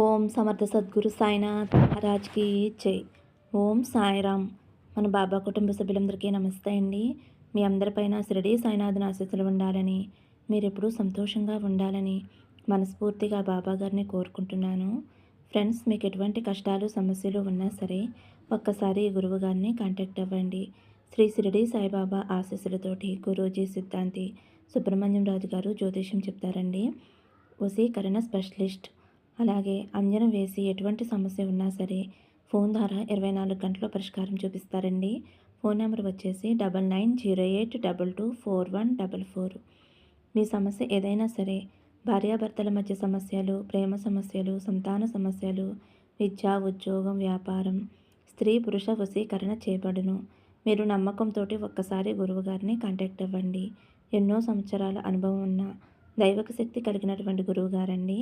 ఓం సమర్థ సద్గురు సాయినాథ్ మహారాజ్కి జై. ఓం సాయిరామ్. మన బాబా కుటుంబ సభ్యులందరికీ నమస్తే అండి. మీ అందరిపైన శిరడీ సాయినాథుని ఆశీస్సులు ఉండాలని మీరెప్పుడూ సంతోషంగా ఉండాలని మనస్ఫూర్తిగా బాబా గారిని కోరుకుంటున్నాను. ఫ్రెండ్స్ మీకు ఎటువంటి కష్టాలు సమస్యలు ఉన్నా సరే ఒక్కసారి గురువు గారిని కాంటాక్ట్ అవ్వండి. శ్రీ శిరడీ సాయిబాబా ఆశీస్సులతోటి గురూజీ సిద్ధాంతి సుబ్రహ్మణ్యం రాజు గారు జ్యోతిష్యం చెప్తారండి. వసీకరణ స్పెషలిస్ట్. అలాగే అంజనం వేసి ఎటువంటి సమస్య ఉన్నా సరే ఫోన్ ద్వారా ఇరవై నాలుగు గంటల పరిష్కారం చూపిస్తారండి. ఫోన్ నెంబర్ వచ్చేసి double nine zero eight double two four one double four. మీ సమస్య ఏదైనా సరే భార్యాభర్తల మధ్య సమస్యలు ప్రేమ సమస్యలు సంతాన సమస్యలు విద్య ఉద్యోగం వ్యాపారం స్త్రీ పురుష వశీకరణ చేయబడును మీరు నమ్మకంతో ఒక్కసారి గురువుగారిని కాంటాక్ట్ అవ్వండి. ఎన్నో సంవత్సరాల అనుభవం ఉన్న దైవక శక్తి కలిగినటువంటి గురువుగారండి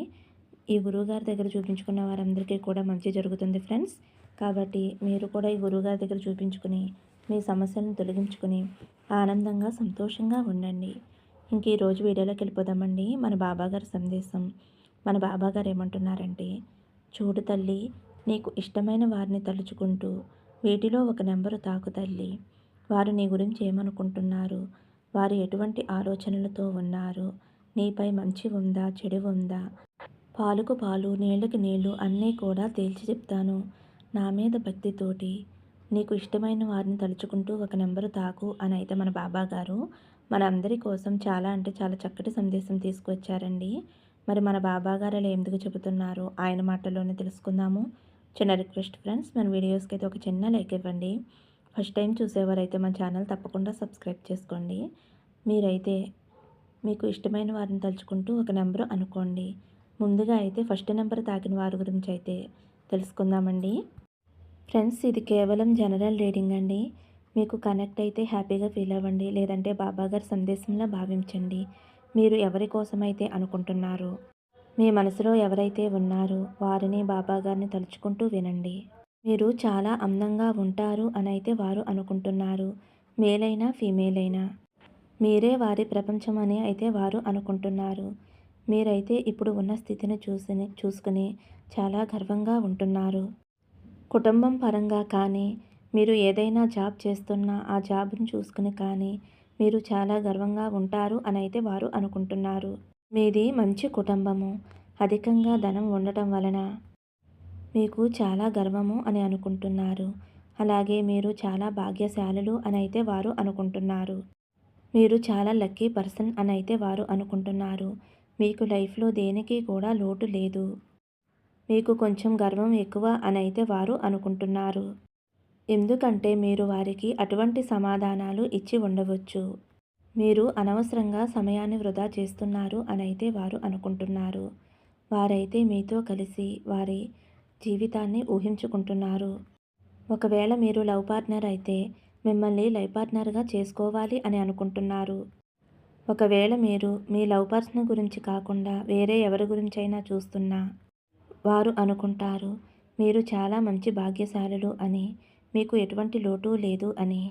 ఈ గురువుగారి దగ్గర చూపించుకున్న వారందరికీ కూడా మంచి జరుగుతుంది ఫ్రెండ్స్. కాబట్టి మీరు కూడా ఈ గురువుగారి దగ్గర చూపించుకుని మీ సమస్యలను తొలగించుకుని ఆనందంగా సంతోషంగా ఉండండి. ఇంక ఈరోజు వీడియోలోకి వెళ్ళిపోదామండి. మన బాబాగారి సందేశం. మన బాబాగారు ఏమంటున్నారంటే చూడు తల్లి నీకు ఇష్టమైన వారిని తలుచుకుంటూ వీటిలో ఒక నెంబరు తాకు తల్లి. వారు నీ గురించి ఏమనుకుంటున్నారు? వారు ఎటువంటి ఆలోచనలతో ఉన్నారు? నీపై మంచి ఉందా? చెడు ఉందా? పాలుకు పాలు నీళ్ళకి నీళ్ళు అన్నీ కూడా తేల్చి చెప్తాను. నా మీద భక్తితోటి నీకు ఇష్టమైన వారిని తలుచుకుంటూ ఒక నెంబరు తాకు అని అయితే మన బాబా గారు మన అందరి కోసం చాలా అంటే చాలా చక్కటి సందేశం తీసుకువచ్చారండి మరి మన బాబా గారు అలా ఎందుకు చెబుతున్నారు? ఆయన మాటల్లోనే తెలుసుకుందాము. చిన్న రిక్వెస్ట్ ఫ్రెండ్స్ మన వీడియోస్కి అయితే ఒక చిన్న లైక్ ఇవ్వండి. ఫస్ట్ టైం చూసేవారైతే మన ఛానల్ తప్పకుండా సబ్స్క్రైబ్ చేసుకోండి. మీరైతే మీకు ఇష్టమైన వారిని తలుచుకుంటూ ఒక నెంబరు అనుకోండి. ముందుగా అయితే ఫస్ట్ నెంబర్ తాకిన వారి గురించి అయితే తెలుసుకుందామండి. ఫ్రెండ్స్ ఇది కేవలం జనరల్ రీడింగ్ అండి. మీకు కనెక్ట్ అయితే హ్యాపీగా ఫీల్ అవ్వండి. లేదంటే బాబాగారి సందేశంలో భావించండి. మీరు ఎవరి కోసమైతే అనుకుంటున్నారు? మీ మనసులో ఎవరైతే ఉన్నారో? వారిని బాబాగారిని తలుచుకుంటూ వినండి. మీరు చాలా అందంగా ఉంటారు అని అయితే వారు అనుకుంటున్నారు. మేలైనా ఫీమేల్ అయినా మీరే వారి ప్రపంచం అని అయితే వారు అనుకుంటున్నారు. మీరైతే ఇప్పుడు ఉన్న స్థితిని చూసి చూసుకుని చాలా గర్వంగా ఉంటున్నారు. కుటుంబం పరంగా కానీ మీరు ఏదైనా జాబ్ చేస్తున్నా ఆ జాబ్ను చూసుకుని కానీ మీరు చాలా గర్వంగా ఉంటారు అని అయితే వారు అనుకుంటున్నారు. మీది మంచి కుటుంబము. అధికంగా ధనం ఉండటం వలన మీకు చాలా గర్వము అని అనుకుంటున్నారు. అలాగే మీరు చాలా భాగ్యశాలులు అని అయితే వారు అనుకుంటున్నారు. మీరు చాలా లక్కీ పర్సన్ అని అయితే వారు అనుకుంటున్నారు. మీకు లైఫ్లో దేనికి కూడా లోటు లేదు. మీకు కొంచెం గర్వం ఎక్కువ అని అయితే వారు అనుకుంటున్నారు. ఎందుకంటే మీరు వారికి అటువంటి సమాధానాలు ఇచ్చి ఉండవచ్చు. మీరు అనవసరంగా సమయాన్ని వృధా చేస్తున్నారు అనైతే వారు అనుకుంటున్నారు. వారైతే మీతో కలిసి వారి జీవితాన్ని ఊహించుకుంటున్నారు. ఒకవేళ మీరు లవ్ పార్ట్నర్ అయితే మిమ్మల్ని లైఫ్ పార్ట్నర్గా చేసుకోవాలి అని అనుకుంటున్నారు. ఒకవేళ మీరు మీ లవ్ పర్సన్ గురించి కాకుండా వేరే ఎవరి గురించి అయినా చూస్తున్నా వారు అనుకుంటారు మీరు చాలా మంచి భాగ్యశాలులు అని మీకు ఎటువంటి లోటు లేదు అని.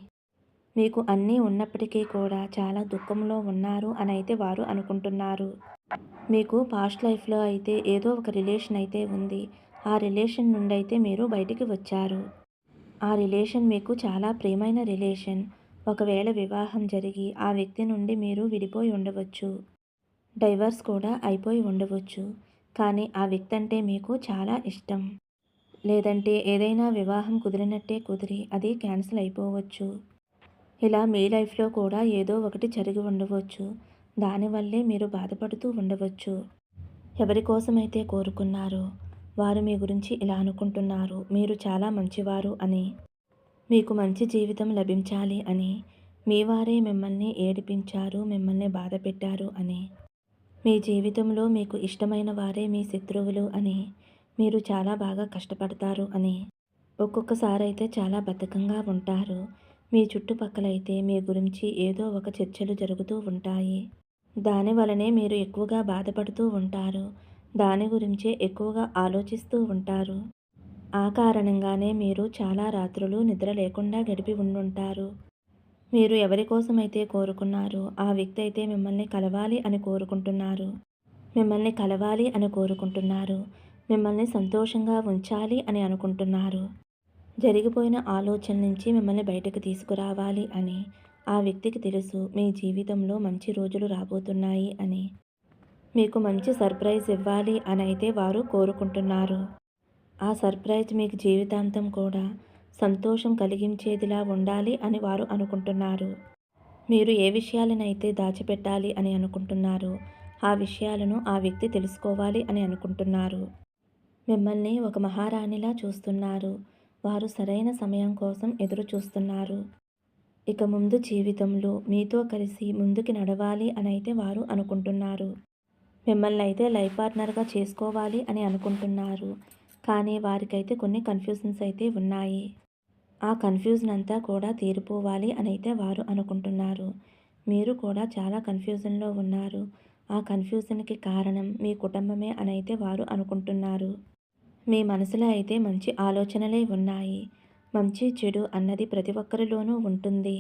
మీకు అన్నీ ఉన్నప్పటికీ కూడా చాలా దుఃఖంలో ఉన్నారు అని అయితే వారు అనుకుంటున్నారు. మీకు పాస్ట్ లైఫ్లో అయితే ఏదో ఒక రిలేషన్ అయితే ఉంది. ఆ రిలేషన్ నుండి అయితే మీరు బయటికి వచ్చారు. ఆ రిలేషన్ మీకు చాలా ప్రియమైన రిలేషన్. ఒకవేళ వివాహం జరిగి ఆ వ్యక్తి నుండి మీరు విడిపోయి ఉండవచ్చు. డైవర్స్ కూడా అయిపోయి ఉండవచ్చు. కానీ ఆ వ్యక్తి అంటే మీకు చాలా ఇష్టం. లేదంటే ఏదైనా వివాహం కుదిరినట్టే కుదిరి అది క్యాన్సిల్ అయిపోవచ్చు. ఇలా మీ లైఫ్లో కూడా ఏదో ఒకటి జరిగి ఉండవచ్చు. దానివల్లే మీరు బాధపడుతూ ఉండవచ్చు. ఎవరి కోసమైతే కోరుకున్నారో వారు మీ గురించి ఇలా అనుకుంటున్నారు. మీరు చాలా మంచివారు అని. మీకు మంచి జీవితం లభించాలి అని. మీ వారే మిమ్మల్ని ఏడిపించారు మిమ్మల్ని బాధ పెట్టారు అని. మీ జీవితంలో మీకు ఇష్టమైన వారే మీ శత్రువులు అని. మీరు చాలా బాగా కష్టపడతారు అని. ఒక్కొక్కసారి అయితే చాలా బద్ధకంగా ఉంటారు. మీ చుట్టుపక్కలైతే మీ గురించి ఏదో ఒక చర్చలు జరుగుతూ ఉంటాయి. దాని వలనే మీరు ఎక్కువగా బాధపడుతూ ఉంటారు. దాని గురించే ఎక్కువగా ఆలోచిస్తూ ఉంటారు. ఆ కారణంగానే మీరు చాలా రాత్రులు నిద్ర లేకుండా గడిపి ఉండుంటారు. మీరు ఎవరి కోసమైతే కోరుకున్నారో ఆ వ్యక్తి అయితే మిమ్మల్ని కలవాలి అని కోరుకుంటున్నారు. మిమ్మల్ని కలవాలి అని కోరుకుంటున్నారు. మిమ్మల్ని సంతోషంగా ఉంచాలి అని అనుకుంటున్నారు. జరిగిపోయిన ఆలోచన నుంచి మిమ్మల్ని బయటకు తీసుకురావాలి అని ఆ వ్యక్తికి తెలుసు మీ జీవితంలో మంచి రోజులు రాబోతున్నాయి అని. మీకు మంచి సర్ప్రైజ్ ఇవ్వాలి అని అయితే వారు కోరుకుంటున్నారు. ఆ సర్ప్రైజ్ మీకు జీవితాంతం కూడా సంతోషం కలిగించేదిలా ఉండాలి అని వారు అనుకుంటున్నారు. మీరు ఏ విషయాలనైతే దాచిపెట్టాలి అని అనుకుంటున్నారో ఆ విషయాలను ఆ వ్యక్తి తెలుసుకోవాలి అని అనుకుంటున్నారు. మిమ్మల్ని ఒక మహారాణిలా చూస్తున్నారు. వారు సరైన సమయం కోసం ఎదురు చూస్తున్నారు. ఇక ముందు జీవితంలో మీతో కలిసి ముందుకి నడవాలి అని అయితే వారు అనుకుంటున్నారు. మిమ్మల్ని అయితే లైఫ్ పార్ట్నర్గా చేసుకోవాలి అని అనుకుంటున్నారు. కానీ వారికైతే కొన్ని కన్ఫ్యూజన్స్ అయితే ఉన్నాయి. ఆ కన్ఫ్యూజన్ అంతా కూడా తీరిపోవాలి అని అయితే వారు అనుకుంటున్నారు. మీరు కూడా చాలా కన్ఫ్యూజన్లో ఉన్నారు. ఆ కన్ఫ్యూజన్కి కారణం మీ కుటుంబమే అని అయితే వారు అనుకుంటున్నారు. మీ మనసులో అయితే మంచి ఆలోచనలే ఉన్నాయి. మంచి చెడు అన్నది ప్రతి ఒక్కరిలోనూ ఉంటుంది.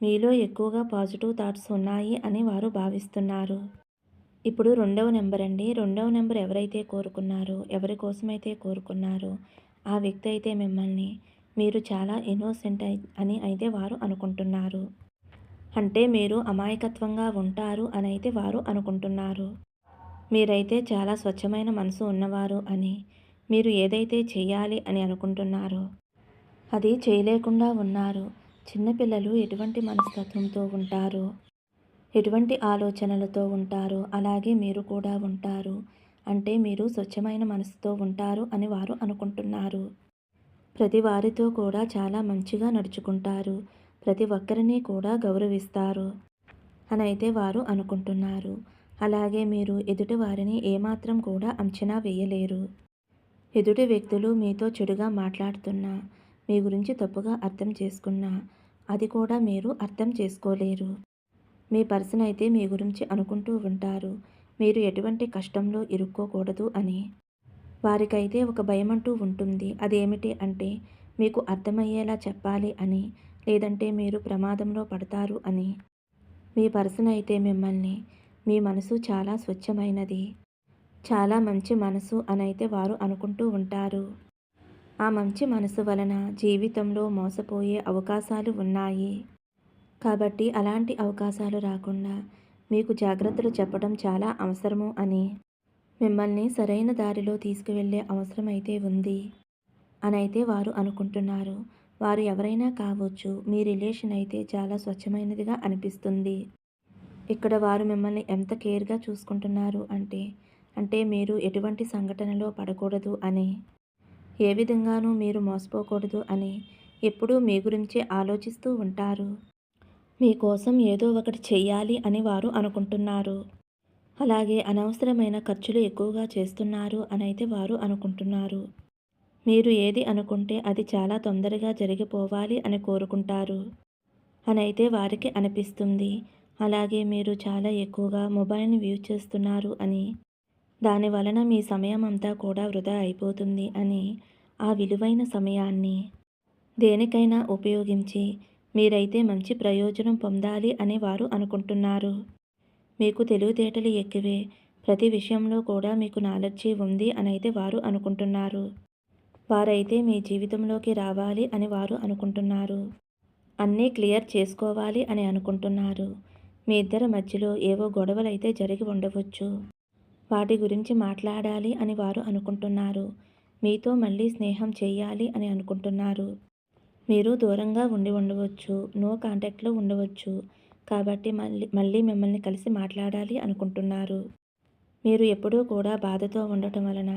మీలో ఎక్కువగా పాజిటివ్ థాట్స్ ఉన్నాయి అని వారు భావిస్తున్నారు. ఇప్పుడు రెండవ నెంబర్ అండి. రెండవ నెంబర్ ఎవరైతే కోరుకున్నారో ఎవరి కోసమైతే కోరుకున్నారో ఆ వ్యక్తి అయితే మిమ్మల్ని మీరు చాలా ఇన్నోసెంట్ అని అయితే వారు అనుకుంటున్నారు. అంటే మీరు అమాయకత్వంగా ఉంటారు అని అయితే వారు అనుకుంటున్నారు. మీరైతే చాలా స్వచ్ఛమైన మనసు ఉన్నవారు అని మీరు ఏదైతే చేయాలి అని అనుకుంటున్నారో అది చేయలేకుండా ఉన్నారు. చిన్నపిల్లలు ఎటువంటి మనస్తత్వంతో ఉంటారో? ఎటువంటి ఆలోచనలతో ఉంటారో? అలాగే మీరు కూడా ఉంటారు. అంటే మీరు స్వచ్ఛమైన మనసుతో ఉంటారు అని వారు అనుకుంటున్నారు. ప్రతి వారితో కూడా చాలా మంచిగా నడుచుకుంటారు. ప్రతి ఒక్కరిని కూడా గౌరవిస్తారు అని అయితే వారు అనుకుంటున్నారు. అలాగే మీరు ఎదుటి వారిని ఏమాత్రం కూడా అంచనా వేయలేరు. ఎదుటి వ్యక్తులు మీతో చెడుగా మాట్లాడుతున్నా మీ గురించి తప్పుగా అర్థం చేసుకున్నా అది కూడా మీరు అర్థం చేసుకోలేరు. మీ పర్సన్ అయితే మీ గురించి అనుకుంటూ ఉంటారు. మీరు ఎటువంటి కష్టంలో ఇరుక్కోకూడదు అని. వారికైతే ఒక భయం అంటూ ఉంటుంది. అదేమిటి అంటే మీకు అర్థమయ్యేలా చెప్పాలి అని లేదంటే మీరు ప్రమాదంలో పడతారు అని. మీ పర్సన్ అయితే మిమ్మల్ని మీ మనసు చాలా స్వచ్ఛమైనది. చాలా మంచి మనసు అని అయితే వారు అనుకుంటూ ఉంటారు. ఆ మంచి మనసు వలన జీవితంలో మోసపోయే అవకాశాలు ఉన్నాయి. కాబట్టి అలాంటి అవకాశాలు రాకుండా మీకు జాగ్రత్తలు చెప్పడం చాలా అవసరము అని. మిమ్మల్ని సరైన దారిలో తీసుకువెళ్ళే అవసరం అయితే ఉంది అని అయితే వారు అనుకుంటున్నారు. వారు ఎవరైనా కావచ్చు మీ రిలేషన్ అయితే చాలా స్వచ్ఛమైనదిగా అనిపిస్తుంది. ఇక్కడ వారు మిమ్మల్ని ఎంత కేర్గా చూసుకుంటున్నారు అంటే అంటే మీరు ఎటువంటి సంఘటనలో పడకూడదు అని. ఏ విధంగానూ మీరు మోసపోకూడదు అని ఎప్పుడూ మీ గురించే ఆలోచిస్తూ ఉంటారు. మీకోసం ఏదో ఒకటి చెయ్యాలి అని వారు అనుకుంటున్నారు. అలాగే అనవసరమైన ఖర్చులు ఎక్కువగా చేస్తున్నారు అని అయితే వారు అనుకుంటున్నారు. మీరు ఏది అనుకుంటే అది చాలా తొందరగా జరిగిపోవాలి అని కోరుకుంటారు. అని అయితే వారికి అనిపిస్తుంది. అలాగే మీరు చాలా ఎక్కువగా మొబైల్ని యూజ్ చేస్తున్నారు అని. దాని వలన మీ సమయం అంతా కూడా వృధా అయిపోతుంది అని. ఆ విలువైన సమయాన్ని దేనికైనా ఉపయోగించి మీరైతే మంచి ప్రయోజనం పొందాలి అని వారు అనుకుంటున్నారు. మీకు తెలివితేటలు ఎక్కువే. ప్రతి విషయంలో కూడా మీకు నాలెడ్జీ ఉంది అని అయితే వారు అనుకుంటున్నారు. వారైతే మీ జీవితంలోకి రావాలి అని వారు అనుకుంటున్నారు. అన్నీ క్లియర్ చేసుకోవాలి అని అనుకుంటున్నారు. మీ ఇద్దరి మధ్యలో ఏవో గొడవలు అయితే జరిగి ఉండవచ్చు. వాటి గురించి మాట్లాడాలి అని వారు అనుకుంటున్నారు. మీతో మళ్ళీ స్నేహం చేయాలి అని అనుకుంటున్నారు. మీరు దూరంగా ఉండి ఉండవచ్చు. నో కాంటాక్ట్లో ఉండవచ్చు. కాబట్టి మళ్ళీ మళ్ళీ మిమ్మల్ని కలిసి మాట్లాడాలి అనుకుంటున్నారు. మీరు ఎప్పుడూ కూడా బాధతో ఉండటం వలన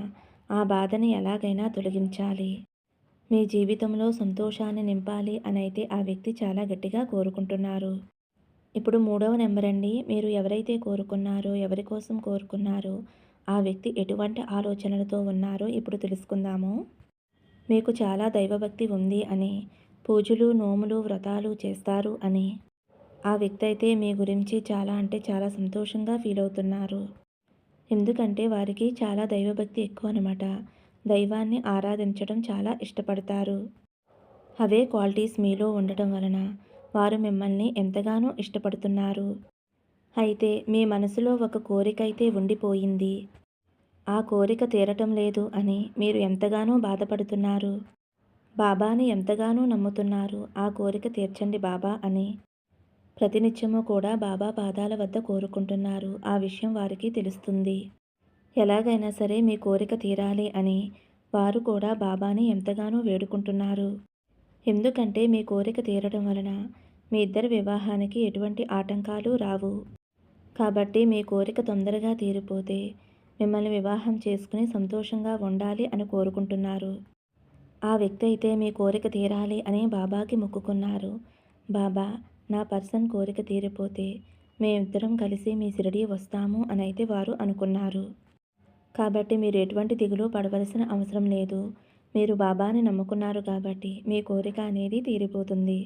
ఆ బాధని ఎలాగైనా తొలగించాలి. మీ జీవితంలో సంతోషాన్ని నింపాలి అని అయితే ఆ వ్యక్తి చాలా గట్టిగా కోరుకుంటున్నారు. ఇప్పుడు మూడవ నెంబర్ అండి. మీరు ఎవరైతే కోరుకున్నారో ఎవరి కోసం కోరుకున్నారో ఆ వ్యక్తి ఎటువంటి ఆలోచనలతో ఉన్నారో ఇప్పుడు తెలుసుకుందాము. మీకు చాలా దైవభక్తి ఉంది అని పూజలు నోములు వ్రతాలు చేస్తారు అని. ఆ వ్యక్తి అయితే మీ గురించి చాలా అంటే చాలా సంతోషంగా ఫీల్ అవుతున్నారు. ఎందుకంటే వారికి చాలా దైవభక్తి ఎక్కువ అనమాట దైవాన్ని ఆరాధించడం చాలా ఇష్టపడతారు. అవే క్వాలిటీస్ మీలో ఉండటం వలన వారు మిమ్మల్ని ఎంతగానో ఇష్టపడుతున్నారు. అయితే మీ మనసులో ఒక కోరిక అయితే ఉండిపోయింది. ఆ కోరిక తీరటం లేదు అని మీరు ఎంతగానో బాధపడుతున్నారు. బాబాని ఎంతగానో నమ్ముతున్నారు. ఆ కోరిక తీర్చండి బాబా అని ప్రతినిత్యము కూడా బాబా పాదాల వద్ద కోరుకుంటున్నారు. ఆ విషయం వారికి తెలుస్తుంది. ఎలాగైనా సరే మీ కోరిక తీరాలి అని వారు కూడా బాబాని ఎంతగానో వేడుకుంటున్నారు. ఎందుకంటే మీ కోరిక తీరడం వలన మీ ఇద్దరి వివాహానికి ఎటువంటి ఆటంకాలు రావు. కాబట్టి మీ కోరిక తొందరగా తీరిపోతే మిమ్మల్ని వివాహం చేసుకుని సంతోషంగా ఉండాలి అని కోరుకుంటున్నారు. ఆ వ్యక్తి అయితే మీ కోరిక తీరాలి అని బాబాకి మొక్కుకున్నారు. బాబా నా పర్సన్ కోరిక తీరిపోతే మేమిద్దరం కలిసి మీ షిరిడి వస్తాము అని అయితే వారు అనుకున్నారు. కాబట్టి మీరు ఎటువంటి దిగులు పడవలసిన అవసరం లేదు. మీరు బాబాని నమ్ముకున్నారు కాబట్టి మీ కోరిక అనేది తీరిపోతుంది.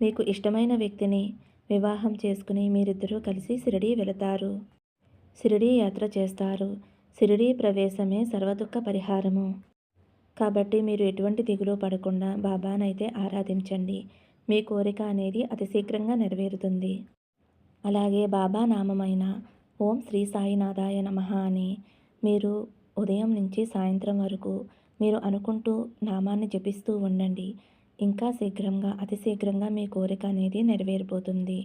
మీకు ఇష్టమైన వ్యక్తిని వివాహం చేసుకుని మీరిద్దరూ కలిసి షిరిడి వెళతారు. షిరిడి యాత్ర చేస్తారు. షిరిడి ప్రవేశమే సర్వదుఃఖ పరిహారము. కాబట్టి మీరు ఎటువంటి దిగులు పడకుండా బాబానైతే ఆరాధించండి. మీ కోరిక అనేది అతి శీఘ్రంగా నెరవేరుతుంది. అలాగే బాబా నామమైన ఓం శ్రీ సాయినాథాయ నమ అని మీరు ఉదయం నుంచి సాయంత్రం వరకు మీరు అనుకుంటూ నామాన్ని జపిస్తూ ఉండండి. ఇంకా శీఘ్రంగా అతి శీఘ్రంగా మీ కోరిక అనేది నెరవేరిపోతుంది.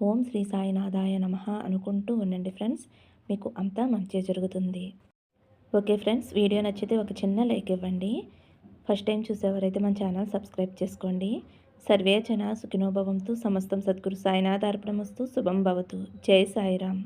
ఓం శ్రీ సాయినాథాయ నమ అనుకుంటూ ఉండండి ఫ్రెండ్స్. మీకు అంతా మంచి జరుగుతుంది. ఓకే ఫ్రెండ్స్ వీడియో నచ్చితే ఒక చిన్న లైక్ ఇవ్వండి. ఫస్ట్ టైం చూసేవారైతే మన ఛానల్ సబ్స్క్రైబ్ చేసుకోండి. సర్వే జన సుఖినోభవంతు సమస్తం సద్గురు సాయినాథార్పణమస్తు శుభం భవతు. జై సాయిరామ్.